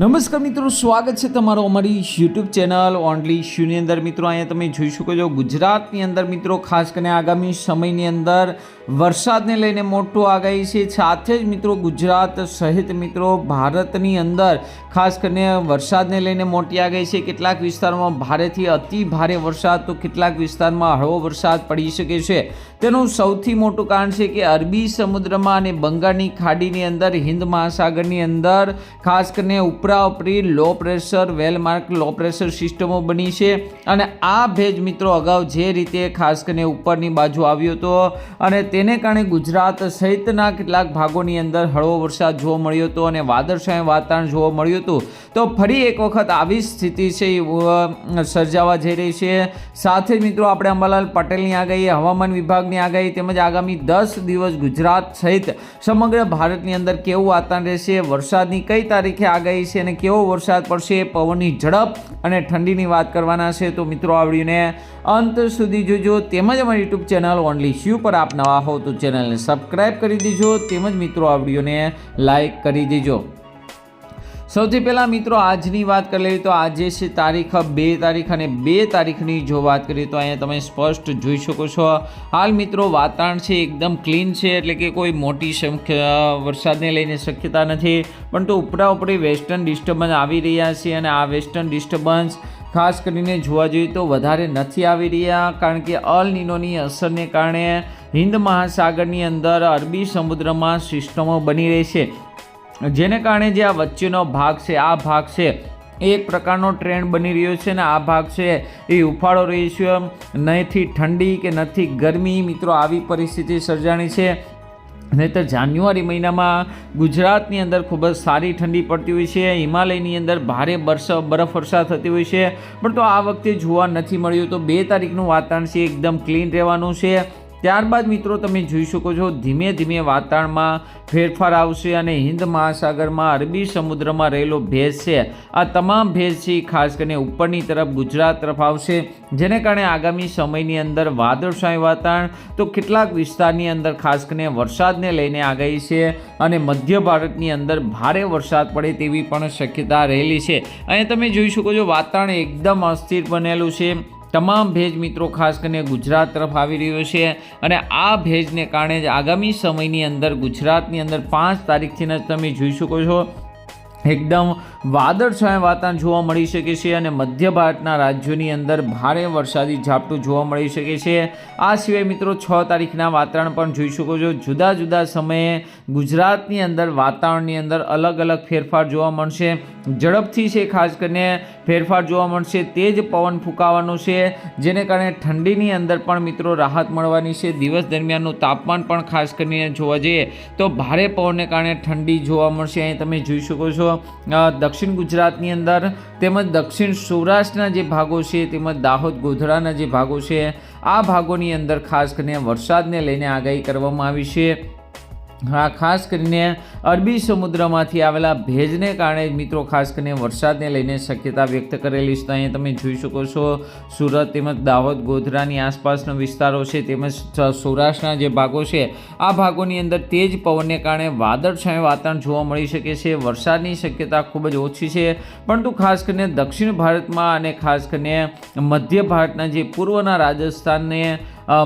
નમસ્કાર મિત્રો, સ્વાગત છે તમારો અમારી યુટ્યુબ ચેનલ ઓનલી શ્યુની અંદર. મિત્રો, અહીંયા તમે જોઈ શકો છો ગુજરાતની અંદર મિત્રો, ખાસ કરીને આગામી સમયની અંદર વરસાદને લઈને મોટું આગાહી છે. સાથે જ મિત્રો, ગુજરાત સહિત મિત્રો, ભારતની અંદર ખાસ કરીને વરસાદને લઈને મોટી આગાહી છે. કેટલાક વિસ્તારોમાં ભારેથી અતિ ભારે વરસાદ, તો કેટલાક વિસ્તારમાં હળવો વરસાદ પડી શકે છે. તેનું સૌથી મોટું કારણ છે કે અરબી સમુદ્રમાં અને બંગાળની ખાડીની અંદર હિન્દ મહાસાગરની અંદર ખાસ કરીને ઉપરા ઉપરી low pressure well marked low pressure સિસ્ટમો બની છે. અને આ ભેજ મિત્રો અગાઉ જે રીતે ખાસ કરીને ઉપરની બાજુ આવ્યો હતો અને તેને કારણે ગુજરાત સહિતના કેટલાક ભાગોની અંદર હળવો વરસાદ જોવા મળ્યો હતો અને વાદળછાયું વાતાવરણ જોવા મળ્યું હતું. તો ફરી એક વખત આવી સ્થિતિ છે એ, સર્જાવા જઈ રહી છે. સાથે મિત્રો આપણે અંબાલાલ પટેલની આગાહી હવામાન વિભાગની આગાહી તેમજ આગામી દસ દિવસ ગુજરાત સહિત સમગ્ર ભારતની અંદર કેવું વાતાવરણ રહેશે, વરસાદની કઈ તારીખે આગાહી છે અને કેવો વરસાદ પડશે, પવનની ઝડપ અને ઠંડીની વાત કરવાના છે, તો મિત્રો આવડીને અંત સુધી જોજો. તેમજ અમારી યુટ્યુબ ચેનલ ઓનલી શ્યુ પર આપ નવા હો તો ચેનલને સબસ્ક્રાઈબ કરી દેજો. તેમજ મિત્રો આવડીઓને લાઈક કરી દેજો. સૌથી પહેલાં મિત્રો, આજની વાત કરી લઈએ તો આજે છે તારીખ બે તારીખ અને બે તારીખની જો વાત કરીએ તો અહીંયા તમે સ્પષ્ટ જોઈ શકો છો. હાલ મિત્રો, વાતાવરણ છે એકદમ ક્લીન છે, એટલે કે કોઈ મોટી સંખ્યા, વરસાદને લઈને શક્યતા નથી. પરંતુ ઉપરા ઉપરી વેસ્ટર્ન ડિસ્ટર્બન્સ આવી રહ્યા છે અને આ વેસ્ટર્ન ડિસ્ટર્બન્સ ખાસ કરીને જોવા જોઈએ તો વધારે નથી આવી રહ્યા, કારણ કે અલ નિનોની અસરને કારણે હિન્દ મહાસાગરની અંદર અરબી સમુદ્રમાં સિસ્ટમો બની રહી છે. જેને કારણે જે આ વચ્ચેનો ભાગ છે, આ ભાગ છે એક પ્રકારનો ટ્રેન્ડ બની રહ્યો છે ને આ ભાગ છે એ ઉફાળો રહી છે નહીંથી ઠંડી કે નથી ગરમી મિત્રો આવી પરિસ્થિતિ સર્જાણી છે. નહીંતર જાન્યુઆરી મહિનામાં ગુજરાતની અંદર ખૂબ જ સારી ઠંડી પડતી હોય છે. હિમાલયની અંદર ભારે બરસ, બરફ વર્ષા થતી હોય છે. પણ તો આ વખતે જોવા નથી મળ્યું. તો બે તારીખનું વાતાવરણ છે, એકદમ ક્લીન રહેવાનું છે. ત્યારબાદ મિત્રો તમે જોઈ શકો છો, ધીમે ધીમે વાતાવરણમાં ફેરફાર આવશે અને હિન્દ મહાસાગરમાં અરબી સમુદ્રમાં રહેલો ભેજ છે, આ તમામ ભેજ છે ખાસ કરીને ઉપરની તરફ ગુજરાત તરફ આવશે, જેને કારણે આગામી સમયની અંદર વાદળછાયું વાતાવરણ, તો કેટલાક વિસ્તારની અંદર ખાસ કરીને વરસાદને લઈને આગાહી છે અને મધ્ય ભારતની અંદર ભારે વરસાદ પડે તેવી પણ શક્યતા રહેલી છે. અહીંયા તમે જોઈ શકો છો, વાતાવરણ એકદમ અસ્થિર બનેલું છે તમામ ભેજ મિત્રો, ખાસ કરીને ગુજરાત તરફ આવી રહ્યો છે અને આ ભેજને કારણે જ આગામી સમયની અંદર ગુજરાતની અંદર પાંચ તારીખથી જ તમે જોઈ શકો છો. એકદમ વાદળછાયા વાતાવરણ જોવા મળી શકે છે અને મધ્ય ભારતના રાજ્યોની અંદર ભારે વરસાદી ઝાપટું જોવા મળી શકે છે. આ સિવાય મિત્રો છ તારીખના વાતાવરણ પણ જોઈ શકો છો. જુદા જુદા સમયે ગુજરાતની અંદર વાતાવરણની અંદર અલગ અલગ ફેરફાર જોવા મળશે. ઝડપથી છે ખાસ કરીને ફેરફાર જોવા મળશે. તેજ પવન ફૂંકાવાનો છે, જેને કારણે ઠંડીની અંદર પણ મિત્રો રાહત મળવાની છે. દિવસ દરમિયાનનું તાપમાન પણ ખાસ કરીને જોવા જઈએ તો ભારે પવનને કારણે ઠંડી જોવા મળશે. અહીં તમે જોઈ શકો છો દક્ષિણ ગુજરાતની અંદર તેમજ દક્ષિણ સૌરાષ્ટ્રના જે ભાગો છે, તેમજ દાહોદ ગોધરાના જે ભાગો છે, આ ભાગોની અંદર ખાસ કરીને વરસાદને લઈને આગાહી કરવામાં આવી છે. હા, ખાસ કરીને અરબી સમુદ્રમાંથી આવેલા ભેજને કારણે મિત્રો, ખાસ કરીને વરસાદને લઈને શક્યતા વ્યક્ત કરેલી છે. અહીંયા તમે જોઈ શકો છો, સુરત તેમજ દાહોદ, ગોધરાની આસપાસના વિસ્તારો છે, તેમજ સૌરાષ્ટ્રના જે ભાગો છે, આ ભાગોની અંદર તેજ પવનને કારણે વાદળછાયું વાતાવરણ જોવા મળી શકે છે. વરસાદની શક્યતા ખૂબ જ ઓછી છે, પરંતુ ખાસ કરીને દક્ષિણ ભારતમાં અને ખાસ કરીને મધ્ય ભારતના જે પૂર્વના રાજસ્થાનને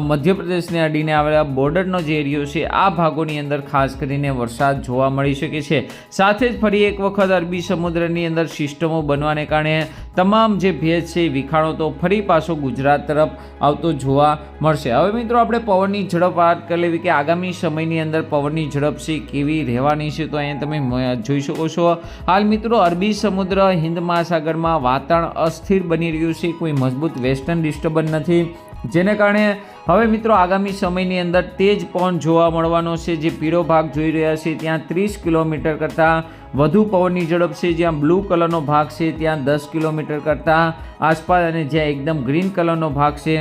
મધ્યપ્રદેશને અડીને આવેલા બોર્ડરનો જે એરિયો છે, આ ભાગોની અંદર ખાસ કરીને વરસાદ જોવા મળી શકે છે. સાથે જ ફરી એક વખત અરબી સમુદ્રની અંદર સિસ્ટમો બનવાને કારણે તમામ જે ભેજ છે વિખાણો તો ફરી પાછો ગુજરાત તરફ આવતો જોવા મળશે. હવે મિત્રો, આપણે પવનની ઝડપ વાત કરી લેવી કે આગામી સમયની અંદર પવનની ઝડપ છે, કેવી રહેવાની છે, તો અહીંયા તમે જોઈ શકો છો. હાલ મિત્રો, અરબી સમુદ્ર હિન્દ મહાસાગરમાં વાતાવરણ અસ્થિર બની રહ્યું છે. કોઈ મજબૂત વેસ્ટર્ન ડિસ્ટર્બન્સ નથી. જેને કારણે હવે મિત્રો આગામી સમયની અંદર તેજ પવન જોવા મળવાનો છે. જે પીળો ભાગ જોઈ રહ્યા છે, ત્યાં ત્રીસ કિલોમીટર કરતાં વધુ પવનની ઝડપ છે. જ્યાં બ્લુ કલરનો ભાગ છે, ત્યાં દસ કિલોમીટર કરતાં આસપાસ અને જ્યાં એકદમ ગ્રીન કલરનો ભાગ છે.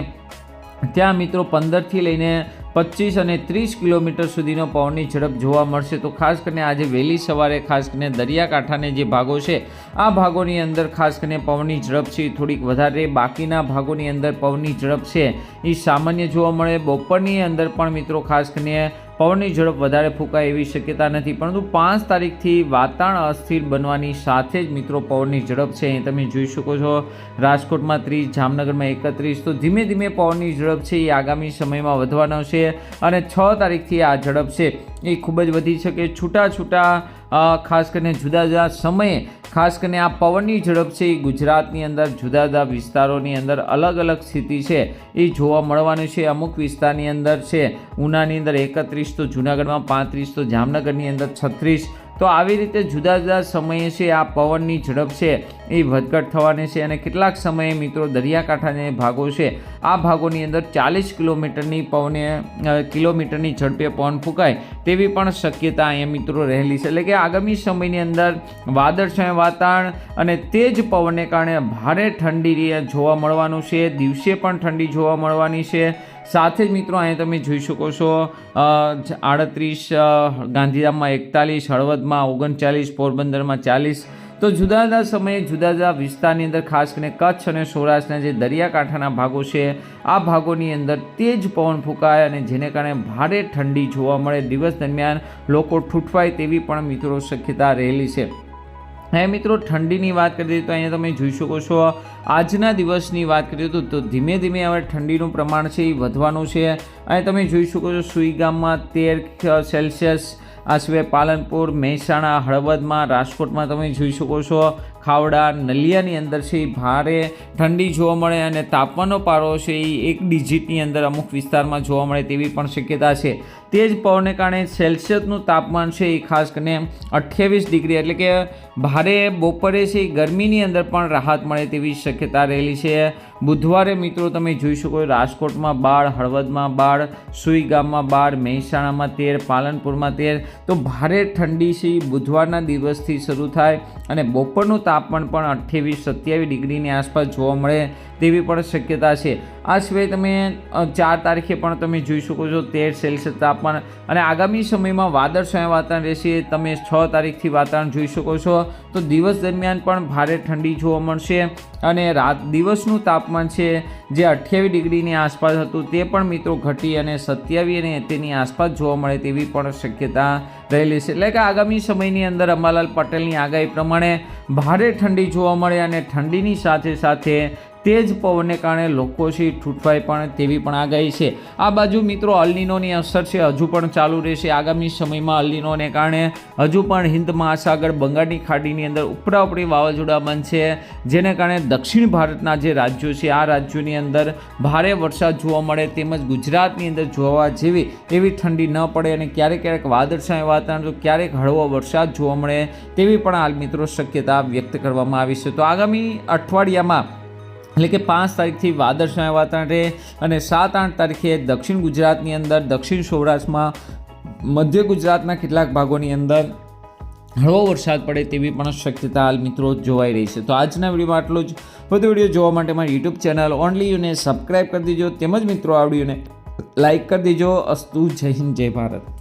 ત્યાં મિત્રો પંદરથી લઈને પચીસ અને ત્રીસ કિલોમીટર સુધીનો પવનની ઝડપ જોવા મળશે. તો ખાસ કરીને આજે વહેલી સવારે, ખાસ કરીને દરિયાકાંઠાને જે ભાગો છે, આ ભાગોની અંદર ખાસ કરીને પવનની ઝડપ છે થોડીક વધારે. બાકીના ભાગોની અંદર પવનની ઝડપ છે એ સામાન્ય જોવા મળે. બપોરની અંદર પણ મિત્રો ખાસ કરીને પવનની ઝડપ વધારે ફૂંકાય એવી શક્યતા નથી, પરંતુ પાંચ તારીખથી વાતાવરણ અસ્થિર બનવાની સાથે જ મિત્રો પવનની ઝડપ છે. અહીં તમે જોઈ શકો છો, રાજકોટમાં ત્રીસ, જામનગરમાં એકત્રીસ. તો ધીમે ધીમે પવનની ઝડપ છે, એ આગામી સમયમાં વધવાનો છે અને છ તારીખથી આ ઝડપ છે. એ ખૂબ જ વધી શકે. છૂટા છૂટા ખાસ કરીને જુદા જુદા સમયે, ખાસ કરીને આ પવનની ઝડપ છે, એ ગુજરાતની અંદર જુદા જુદા વિસ્તારોની અંદર અલગ અલગ સ્થિતિ છે, એ જોવા મળવાની છે. અમુક વિસ્તારની અંદર છે, ઉનાની અંદર એકત્રીસ, તો જુનાગઢમાં પાંત્રીસ, તો જામનગરની અંદર છત્રીસ તો આવી રીતે જુદા જુદા સમયે છે, આ પવનની ઝડપ છે, એ વધઘટ થવાની છે અને કેટલાક સમયે મિત્રો દરિયાકાંઠાના ભાગો છે. આ ભાગોની અંદર ચાલીસ કિલોમીટરની પવને કિલોમીટરની ઝડપે પવન ફૂંકાય તેવી પણ શક્યતા અહીંયા મિત્રો રહેલી છે. એટલે કે આગામી સમયની અંદર વાદળછાયા વાતાવરણ અને તેજ પવનને કારણે ભારે ઠંડી જોવા મળવાનું છે. દિવસે પણ ઠંડી જોવા મળવાની છે. સાથે જ મિત્રો અહીંયા તમે જોઈ શકો છો આડત્રીસ ગાંધીધામમાં એકતાલીસ, હળવદમાં ઓગણચાલીસ, પોરબંદરમાં ચાલીસ. તો જુદા જુદા સમયે જુદા જુદા વિસ્તારની અંદર ખાસ કરીને કચ્છ અને સૌરાષ્ટ્રના જે દરિયાકાંઠાના ભાગો છે, આ ભાગોની અંદર તેજ પવન ફૂંકાય અને જેને કારણે ભારે ઠંડી જોવા મળે. દિવસ દરમિયાન લોકો ઠૂંઠવાય તેવી પણ મિત્રો શક્યતા રહેલી છે. હવે મિત્રો, ઠંડીની વાત કરીએ તો અહીંયા તમે જોઈ શકો છો, આજના દિવસની વાત કરીએ તો ધીમે ધીમે હવે ઠંડીનું પ્રમાણ છે એ વધવાનું છે. અને તમે જોઈ શકો છો સુઈ ગામમાં તેર સેલ્સિયસ, આ સિવાય પાલનપુર, મહેસાણા, હળવદમાં, રાજકોટમાં તમે જોઈ શકો છો ખાવડા નલિયાની અંદર છે, એ ભારે ઠંડી જોવા મળે અને તાપમાનનો પારો છે, એ એક ડિજિટની અંદર અમુક વિસ્તારમાં જોવા મળે તેવી પણ શક્યતા છે. તે જ પવનને કારણે સેલ્સિયસનું તાપમાન છે, એ ખાસ કરીને અઠ્યાવીસ ડિગ્રી એટલે કે ભારે બપોરે છે, એ ગરમીની અંદર પણ રાહત મળે તેવી શક્યતા રહેલી છે. બુધવારે મિત્રો તમે જોઈ શકો રાજકોટમાં બાળ, હળવદમાં બાળ સુઈ ગામમાં બાળ, મહેસાણામાં તેર, પાલનપુરમાં તેર. તો ભારે ઠંડી છે બુધવારના દિવસથી શરૂ થાય અને બપોરનું તાપમાન પણ અઠ્ઠાવીસ સત્યાવીસ ડિગ્રીની આસપાસ જોવા મળે તેવી પણ શક્યતા છે. આ સિવાય તમે ચાર તારીખે પણ તમે જોઈ શકો છો તેર સેલ્સિયસ તાપમાન. અને આગામી સમયમાં વાદળછાયા વાતાવરણ રહેશે, તમે છ તારીખથી વાતાવરણ જોઈ શકો છો. તો દિવસ દરમિયાન પણ ભારે ઠંડી જોવા મળશે અને રાત, દિવસનું તાપમાન છે જે અઠ્યાવીસ ડિગ્રીની આસપાસ હતું તે પણ મિત્રો ઘટી અને સત્યાવીસ અને તેની આસપાસ જોવા મળે તેવી પણ શક્યતા રહેલી છે. એટલે કે આગામી સમયની અંદર અંબાલાલ પટેલની આગાહી પ્રમાણે ભારે ઠંડી જોવા મળે અને ઠંડીની સાથે સાથે તેજ પવનને કારણે લોકો છે ઠૂંઠવાય પણ તેવી પણ આગાહી છે. આ બાજુ મિત્રો અલનીનોની અસર છે, હજુ પણ ચાલુ રહેશે. આગામી સમયમાં અલનીનોને કારણે હજુ પણ હિન્દ મહાસાગર બંગાળની ખાડીની અંદર ઉપરા ઉપરી વાવાઝોડા બનશે, જેને કારણે દક્ષિણ ભારતના જે રાજ્યો છે, આ રાજ્યોની અંદર ભારે વરસાદ જોવા મળે તેમજ ગુજરાતની અંદર જોવા જેવી એવી ઠંડી ન પડે અને ક્યારેક ક્યારેક વાદળછાયા વાતાવરણ તો ક્યારેક હળવો વરસાદ જોવા મળે તેવી પણ હાલ મિત્રો શક્યતા વ્યક્ત કરવામાં આવી છે. તો આગામી અઠવાડિયામાં એટલે કે પાંચ તારીખથી વાદળછાયા વાતાવરણ રહે અને સાત આઠ તારીખે દક્ષિણ ગુજરાતની અંદર, દક્ષિણ સૌરાષ્ટ્રમાં, મધ્ય ગુજરાતના કેટલાક ભાગોની અંદર હળવો વરસાદ પડે તેવી પણ શક્યતા હાલ મિત્રો જોવાઈ રહી છે. તો આજના વિડીયોમાં આટલું જ. વધુ વીડિયો જોવા માટે મારી યુટ્યુબ ચેનલ ઓનલી યુને સબસ્ક્રાઈબ કરી દેજો. તેમજ મિત્રો આવડ્યું વિડીયોને લાઇક કરી દેજો. અસ્તુ જય હિન્દ, જય ભારત.